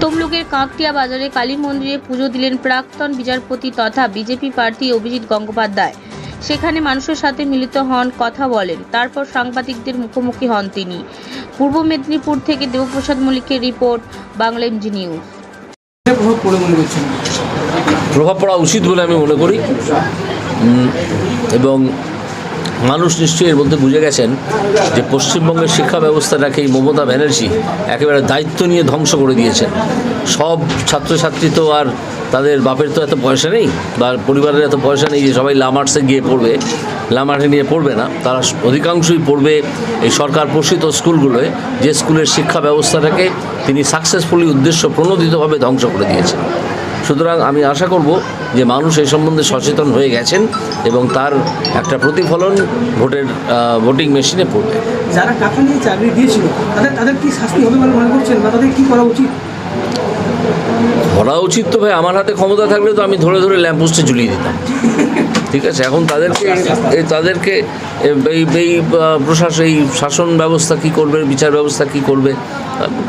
তমলুকের কাঁকটিয়া বাজারে কালী মন্দিরে পুজো দিলেন প্রাক্তন বিচারপতি তথা বিজেপি প্রার্থী অভিজিৎ গঙ্গোপাধ্যায়। সেখানে মানুষের সাথে মিলিত হন কথা বলেন। তারপর সাংবাদিকদের মুখোমুখি হন তিনি। পূর্ব মেদিনীপুর থেকে দেবপ্রসাদ মল্লিকের রিপোর্ট বাংলা এমজি নিউজ। প্রভাব পড়ে করছেন? প্রভাব পড়া উচিত বলে আমি মনে করি। এবং মানুষ নিশ্চয়ই এর মধ্যে বুঝে গেছেন যে পশ্চিমবঙ্গের শিক্ষা ব্যবস্থাটাকে এই মমতা ব্যানার্জি একেবারে দায়িত্ব নিয়ে ধ্বংস করে দিয়েছেন। সব ছাত্রছাত্রী তো আর তাদের বাপের তো এত পয়সা নেই বা পরিবারের এত পয়সা নেই যে সবাই লামার্সে গিয়ে পড়বে। লামার্সে নিয়ে পড়বে না, তারা অধিকাংশই পড়বে এই সরকার পোষিত স্কুলগুলোয়, যে স্কুলের শিক্ষা ব্যবস্থাটাকে তিনি সাকসেসফুলি উদ্দেশ্য প্রণোদিতভাবে ধ্বংস করে দিয়েছেন। সুতরাং আমি আশা করব যে মানুষ এই সম্বন্ধে সচেতন হয়ে গেছেন এবং তার একটা প্রতিফলন ভোটের ভোটিং মেশিনে পড়বে। যারা টাকা নিয়ে চাকরি দিয়েছিল তাদের তাদের কি শাস্তি হবে বলে মনে করছেন বা তাদের কি করা উচিত? ধরা উচিত তো ভাই আমার হাতে ক্ষমতা থাকলে তো আমি ধরে ধরে ল্যাম্পোস্টে ঝুলিয়ে দিতাম। ঠিক আছে? এখন তাদেরকে তাদেরকে, এই এই প্রশাসন এই শাসন ব্যবস্থা কি করবে, বিচার ব্যবস্থা কি করবে?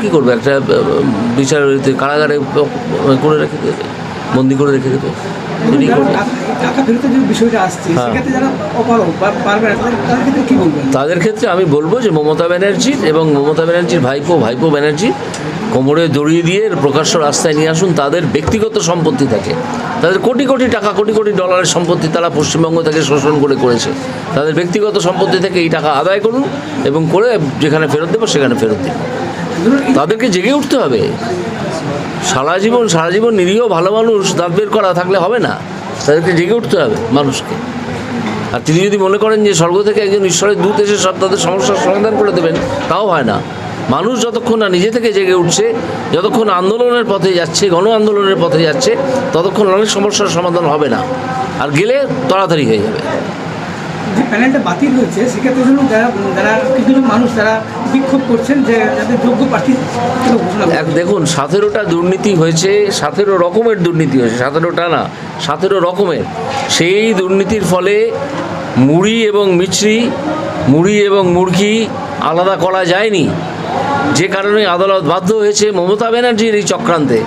কী কি করবে? একটা বিচার, কারাগারে করে রেখে দেবে। বন্দি করে রেখে দেবে। হ্যাঁ। তাদের ক্ষেত্রে আমি বলব যে মমতা ব্যানার্জির এবং মমতা ব্যানার্জির ভাইপো ভাইপো ব্যানার্জি কোমরে দড়িয়ে দিয়ে প্রকাশ্য রাস্তায় নিয়ে আসুন তাদের ব্যক্তিগত সম্পত্তি থাকে। তাদের কোটি কোটি টাকা কোটি কোটি ডলারের সম্পত্তি তারা পশ্চিমবঙ্গ থেকে শোষণ করে করেছে। তাদের ব্যক্তিগত সম্পত্তি থেকে এই টাকা আদায় করুন এবং করে যেখানে ফেরত দেবো সেখানে ফেরত দিন। এই তাদেরকে জেগে উঠতে হবে। সারা জীবন সারা জীবন নিরীহ ভালো মানুষ দাঁত বের করা থাকলে হবে না। তাদেরকে জেগে উঠতে হবে মানুষকে। আর তিনি যদি মনে করেন যে স্বর্গ থেকে একজন ঈশ্বরের দূত এসে সব তাদের সমস্যার সমাধান করে দেবেন, তাও হয় না। মানুষ যতক্ষণ না নিজে থেকে জেগে উঠছে, যতক্ষণ আন্দোলনের পথে যাচ্ছে, গণ আন্দোলনের পথে যাচ্ছে, ততক্ষণ অনেক সমস্যার সমাধান হবে না। আর গেলে তাড়াতাড়ি হয়ে যাবে। যে প্যানেলটা বাতিল হয়েছে সেক্ষেত্রে ধরুন যারা যারা কিছু কিছু মানুষ তারা বিক্ষোভ করছেন যে যাদের যোগ্য প্রার্থী দেখুন সতেরোটা দুর্নীতি হয়েছে সতেরো রকমের দুর্নীতি হয়েছে সতেরোটা না সতেরো রকমের। সেই দুর্নীতির ফলে মুড়ি এবং মিছরি মুড়ি এবং মুরগি আলাদা করা যায়নি। যে কারণে আদালত বাধ্য হয়েছে মমতা ব্যানার্জির এই চক্রান্তে।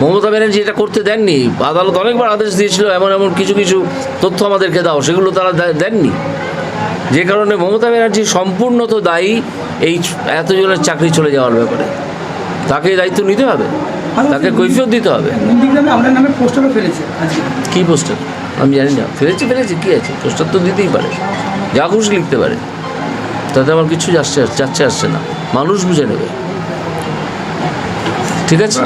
মমতা ব্যানার্জি এটা করতে দেননি। আদালত অনেকবার আদেশ দিয়েছিল, এমন এমন কিছু কিছু তথ্য আমাদেরকে দাও, সেগুলো তারা দেননি। যে কারণে মমতা ব্যানার্জি সম্পূর্ণত দায়ী এই এতজনের চাকরি চলে যাওয়ার ব্যাপারে। তাকে দায়িত্ব নিতে হবে, তাকে কৈফিয়ত দিতে হবে। কী পোস্টার? আমি জানি না। ফেলেছি ফেলেছি, কী আছে? পোস্টার তো দিতেই পারে। যা খুশি লিখতে পারে। তাতে আমার কিছু যাচ্ছে যাচ্ছে, আসছে না। মানুষ বুঝে নেবে। ঠিক আছে?